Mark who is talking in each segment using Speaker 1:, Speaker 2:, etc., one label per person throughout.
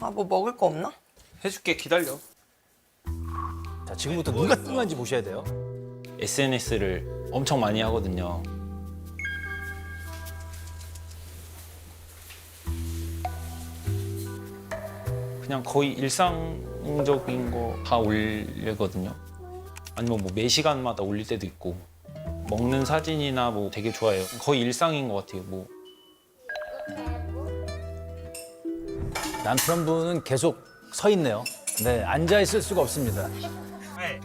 Speaker 1: 아, 뭐 먹을 거 없나?
Speaker 2: 해줄게 기다려.
Speaker 3: 자, 지금부터 누가 뚱한지 보셔야 돼요.
Speaker 2: SNS를 엄청 많이 하거든요. 그냥 거의 일상적인 거 다 올리거든요. 아니면 뭐 매 시간마다 올릴 때도 있고 먹는 사진이나 뭐 되게 좋아해요. 거의 일상인 것 같아요. 뭐
Speaker 3: 남편분은 계속 서 있네요. 네, 앉아 있을 수가 없습니다.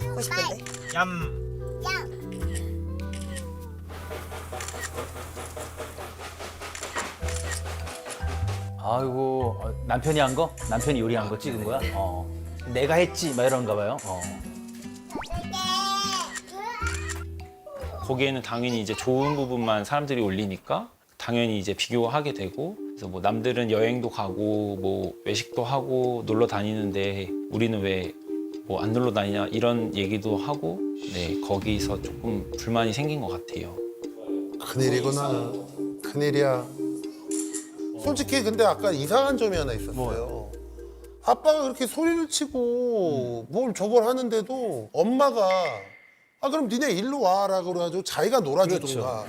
Speaker 1: 먹고 싶은데.
Speaker 2: 얌.
Speaker 3: 아이고 어, 남편이 한 거? 남편이 요리한 거 찍은 거야? 어. 내가 했지 막 이런가 봐요. 어.
Speaker 2: 거기에는 당연히 이제 좋은 부분만 사람들이 올리니까 당연히 이제 비교하게 되고 그래서 뭐 남들은 여행도 가고 뭐 외식도 하고 놀러 다니는데 우리는 왜 뭐 안 놀러 다니냐 이런 얘기도 하고 네 거기서 조금 불만이 생긴 것 같아요.
Speaker 4: 큰일이구나. 큰일이야. 솔직히 근데 아까 이상한 점이 하나 있었어요. 아빠가 그렇게 소리를 치고 뭘 저걸 하는데도 엄마가 아 그럼 니네 일로 와라 그래가지고 자기가 놀아주든가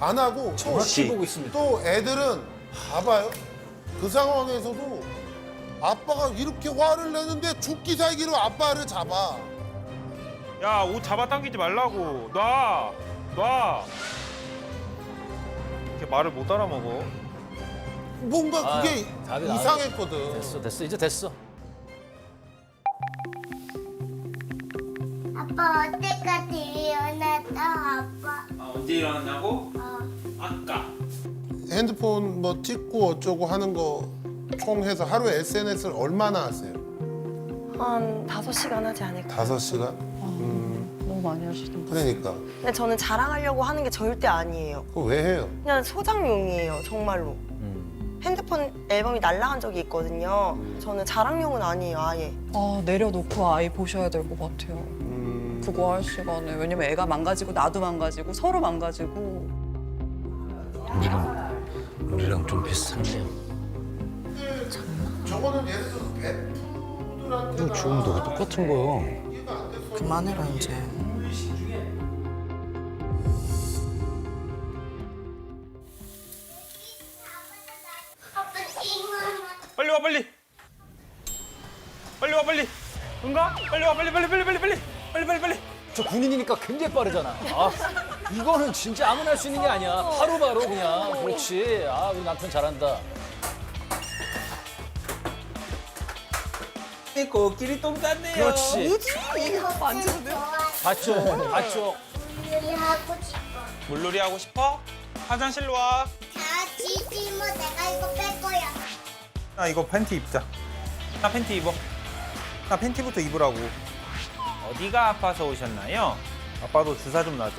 Speaker 4: 안 하고 또,
Speaker 3: 보고 있습니다.
Speaker 4: 또 애들은 봐봐요. 그 상황에서도 아빠가 이렇게 화를 내는데 죽기 살기로 아빠를 잡아.
Speaker 2: 야 옷 잡아당기지 말라고 놔 놔. 이렇게 말을 못 알아먹어.
Speaker 4: 뭔가
Speaker 3: 아,
Speaker 4: 그게
Speaker 3: 답이 나와요.
Speaker 4: 이상했거든.
Speaker 3: 됐어, 됐어, 이제 됐어.
Speaker 5: 아빠 어때까지 일어났다 아빠
Speaker 2: 아, 언제 일어났냐고?
Speaker 5: 어.
Speaker 2: 아까.
Speaker 4: 핸드폰 뭐 찍고 어쩌고 하는 거 총 해서 하루에 SNS를 얼마나 하세요?
Speaker 1: 한 5시간 하지 않을까.
Speaker 4: 다섯 시간?
Speaker 6: 너무 많이 하시던데.
Speaker 4: 그러니까
Speaker 1: 근데 저는 자랑하려고 하는 게 절대 아니에요.
Speaker 4: 그거 왜 해요?
Speaker 1: 그냥 소장용이에요, 정말로.
Speaker 3: 음.
Speaker 1: 핸드폰 앨범이 날라간 적이 있거든요. 저는 자랑용은 아니에요, 아예.
Speaker 6: 아 내려놓고 아이 보셔야 될 것 같아요.
Speaker 4: 음,
Speaker 6: 그거 할 시간에 왜냐면 애가 망가지고 나도 망가지고 서로 망가지고
Speaker 3: 우리랑 좀 비슷하네요.
Speaker 4: 저거는 예를 들어서 베프들한테
Speaker 3: 지금 너 똑같은 거요.
Speaker 1: 그만해라, 이제.
Speaker 2: 빨리 와 빨리. 빨리 와 빨리. 응가? 빨리 와 빨리 빨리 빨리 빨리 빨리 빨리 빨리 빨리.
Speaker 3: 저 군인이니까 굉장히 빠르잖아. 아, 이거는 진짜 아무나 할 수 있는 게 아니야. 바로바로 그냥. 그렇지. 아, 우리 남편 잘한다.
Speaker 2: 내 코끼리 똥 쌌네요.
Speaker 3: 그렇지.
Speaker 6: 만지는데
Speaker 3: 봤죠? 봤죠?
Speaker 5: 요리 하고 싶어
Speaker 2: 물놀이 하고 싶어? 화장실로 와.
Speaker 5: 다 지지 뭐 내가 이거 뺄 거야
Speaker 2: 나 이거 팬티 입자. 나 팬티 입어. 나 팬티부터 입으라고. 어디가 아파서 오셨나요? 아빠도 주사 좀 놔줘.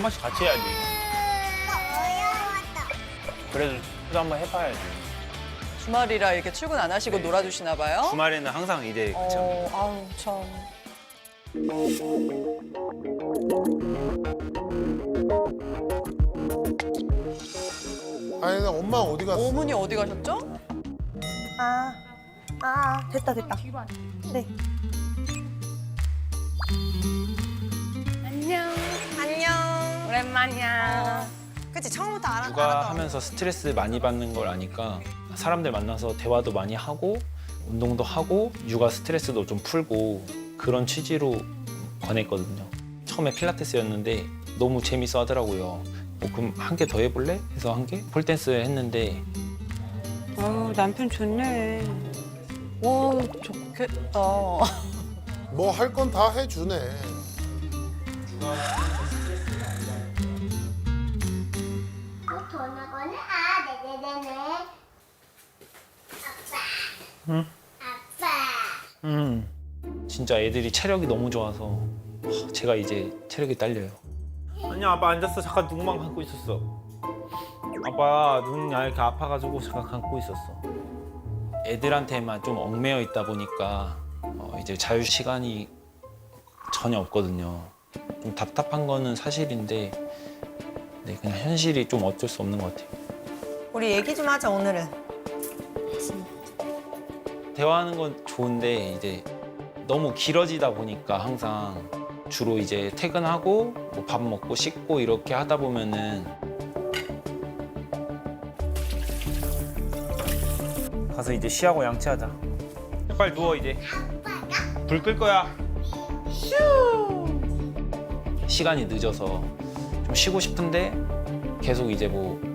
Speaker 2: 한 번씩 같이 해야지. 그래도 또 한번 해봐야지.
Speaker 6: 주말이라 이렇게 출근 안 하시고 놀아주시나 봐요.
Speaker 2: 주말에는 항상 이제 참
Speaker 6: 어, 아우 참.
Speaker 4: 아니 나 엄마 어디 갔어?
Speaker 6: 어머니 어디 가셨죠?
Speaker 1: 아, 아, 됐다, 됐다. 네.
Speaker 7: 오랜만이야.
Speaker 1: 그치, 처음부터 알아. 알았다.
Speaker 2: 하면서 스트레스 많이 받는 걸 아니까 사람들 만나서 대화도 많이 하고 운동도 하고 육아 스트레스도 좀 풀고 그런 취지로 권했거든요. 처음에 필라테스였는데 너무 재밌어 하더라고요. 뭐 그럼 한 개 더 해볼래? 해서 한 개? 폴댄스 했는데
Speaker 7: 아유, 남편 좋네.
Speaker 6: 와 좋겠다.
Speaker 4: 뭐 할 건 다 해주네.
Speaker 5: 아 아빠 응? 아빠
Speaker 2: 진짜 애들이 체력이 너무 좋아서 하, 제가 이제 체력이 딸려요. 아니야 아빠 앉았어 잠깐 눈만 감고 있었어. 아빠 눈이 이렇게 아파가지고 잠깐 감고 있었어. 애들한테만 좀 얽매여 있다 보니까 어, 이제 자유 시간이 전혀 없거든요. 좀 답답한 거는 사실인데 네, 그냥 현실이 좀 어쩔 수 없는 것 같아요.
Speaker 1: 우리 얘기 좀 하자 오늘은.
Speaker 2: 대화하는 건 좋은데 이제 너무 길어지다 보니까 항상 주로 이제 퇴근하고 뭐밥 먹고 씻고 이렇게 하다 보면은 가서 이제 쉬하고 양치하자. 빨리 누워 이제. 불 끌 거야. 시간이 늦어서 좀 쉬고 싶은데 계속 이제 뭐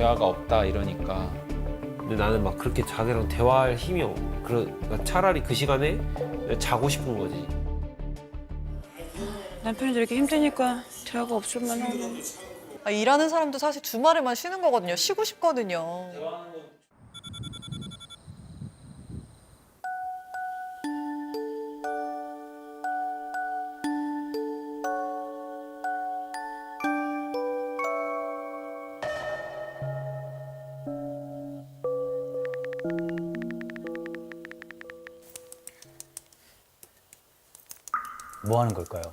Speaker 2: 대화가 없다 이러니까
Speaker 8: 근데 나는 막 그렇게 자기랑 대화할 힘이 없. 그러니까 차라리 그 시간에 자고 싶은 거지.
Speaker 7: 남편이 이렇게 힘드니까 대화가 없을 만하고.
Speaker 6: 아, 일하는 사람도 사실 주말에만 쉬는 거거든요. 쉬고 싶거든요.
Speaker 3: 뭐 하는 걸까요?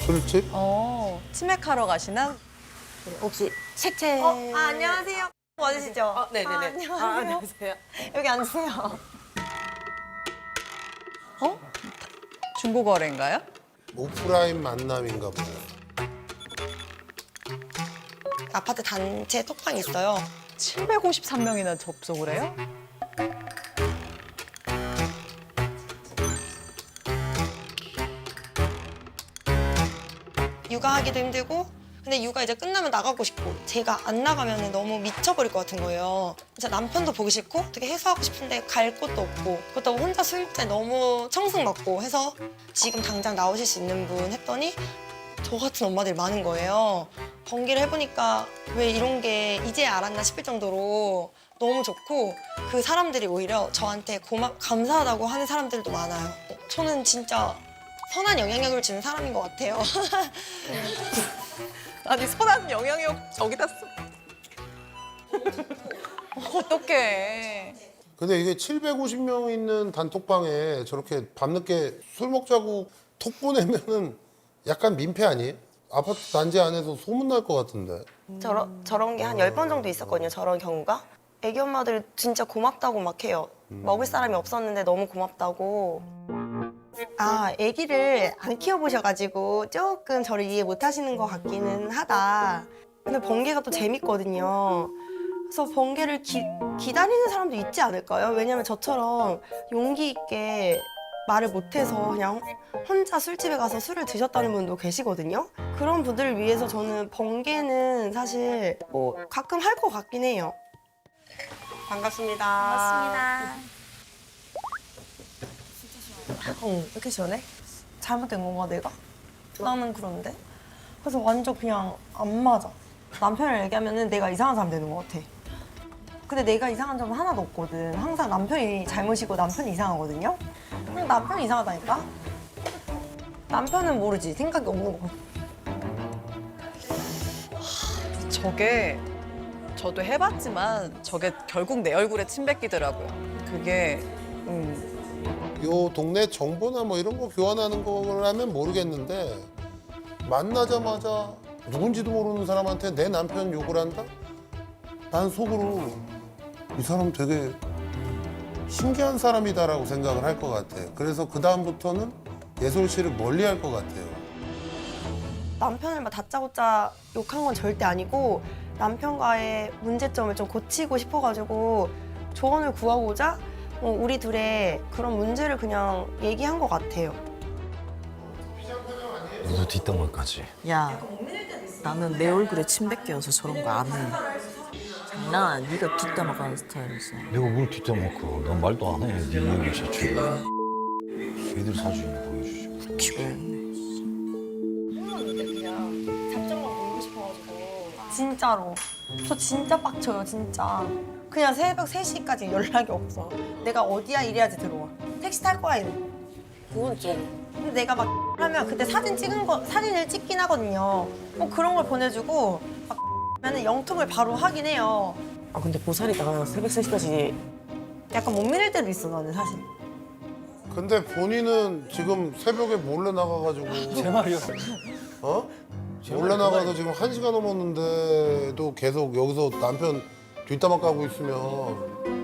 Speaker 4: 술집?
Speaker 6: 어, 치맥하러 가시나?
Speaker 1: 혹시 책채. 어, 아, 안녕하세요. 맞으시죠? 아, 네네네. 아, 안녕하세요. 여기 앉으세요.
Speaker 6: 어? 중고거래인가요?
Speaker 4: 오프라인 만남인가 봐요.
Speaker 1: 아파트 단체 톡방이 있어요.
Speaker 6: 753명이나 접속을 해요?
Speaker 1: 육아하기도 힘들고 근데 육아 이제 끝나면 나가고 싶고 제가 안 나가면 너무 미쳐버릴 것 같은 거예요. 진짜 남편도 보기 싫고 어떻게 해소하고 싶은데 갈 곳도 없고 그렇다고 혼자 술 먹자 너무 청승맞고 해서 지금 당장 나오실 수 있는 분 했더니 저 같은 엄마들이 많은 거예요. 번개를 해보니까 왜 이런 게 이제 알았나 싶을 정도로 너무 좋고 그 사람들이 오히려 저한테 고마 감사하다고 하는 사람들도 많아요. 저는 진짜 선한 영향력을 주는 사람인 것 같아요.
Speaker 6: 아니 선한 영향력 저기다 써. 어떡해.
Speaker 4: 근데 이게 750명 있는 단톡방에 저렇게 밤늦게 술 먹자고 톡 보내면은 약간 민폐 아니에요? 아파트 단지 안에서 소문 날 것 같은데.
Speaker 1: 저런 저런 게 한 열 번 정도 있었거든요. 저런 경우가. 애기 엄마들 진짜 고맙다고 막 해요. 먹을 사람이 없었는데 너무 고맙다고. 아, 아기를 안 키워보셔가지고 조금 저를 이해 못 하시는 것 같기는 하다. 근데 번개가 또 재밌거든요. 그래서 번개를 기, 기다리는 사람도 있지 않을까요? 왜냐면 저처럼 용기 있게 말을 못해서 그냥 혼자 술집에 가서 술을 드셨다는 분도 계시거든요. 그런 분들을 위해서 저는 번개는 사실 뭐 가끔 할 것 같긴 해요. 반갑습니다. 반갑습니다. 어, 왜 이렇게 시원해? 잘못된 건가 내가? 나는 그런데. 그래서 완전 그냥 안 맞아. 남편을 얘기하면은 내가 이상한 사람 되는 것 같아. 근데 내가 이상한 점은 하나도 없거든. 항상 남편이 잘못이고 남편이 이상하거든요. 근데 남편이 이상하다니까? 남편은 모르지. 생각이 없는 거.
Speaker 6: 저게 저도 해봤지만 저게 결국 내 얼굴에 침 뱉기더라고요. 그게 음,
Speaker 4: 요 동네 정보나 뭐 이런 거 교환하는 거라면 모르겠는데 만나자마자 누군지도 모르는 사람한테 내 남편 욕을 한다? 난 속으로 이 사람 되게 신기한 사람이다라고 생각을 할 것 같아. 그래서 그 다음부터는 예솔 씨를 멀리할 것 같아요.
Speaker 1: 남편을 막 다짜고짜 욕한 건 절대 아니고 남편과의 문제점을 좀 고치고 싶어가지고 조언을 구하고자 어, 우리 둘의 그런 문제를 그냥 얘기한 것 같아요.
Speaker 9: 너 뒷담화까지.
Speaker 10: 야, 나는 내 얼굴에 침 뱉겨서 저런 거 안 해. 장난 아니야. 네가 뒷담화가는 스타일이지.
Speaker 9: 내가 뭘 뒷담화고? 난 말도 안 해. 네 얘기 자체를. 걔들 사주인 보여주지.
Speaker 1: 싶어가지고 진짜로 저 진짜 빡쳐요 진짜 그냥 새벽 3시까지 연락이 없어 내가 어디야 이래야지 들어와 택시 탈 거야 이래.
Speaker 10: 그건 좀
Speaker 1: 근데 내가 막 하면 그때 사진 찍은 거 사진을 찍긴 하거든요. 뭐 그런 걸 보내주고 막 하면은 영통을 바로 하긴 해요.
Speaker 10: 아 근데 보살이다가 새벽 3시까지
Speaker 1: 약간 못 믿을 때도 있어 나는 사실.
Speaker 4: 근데 본인은 지금 새벽에 몰래 나가가지고
Speaker 3: 제 말이요.
Speaker 4: 어? 몰래 나가서 지금 한 시간 넘었는데도 계속 여기서 남편 뒷담화 까고 있으면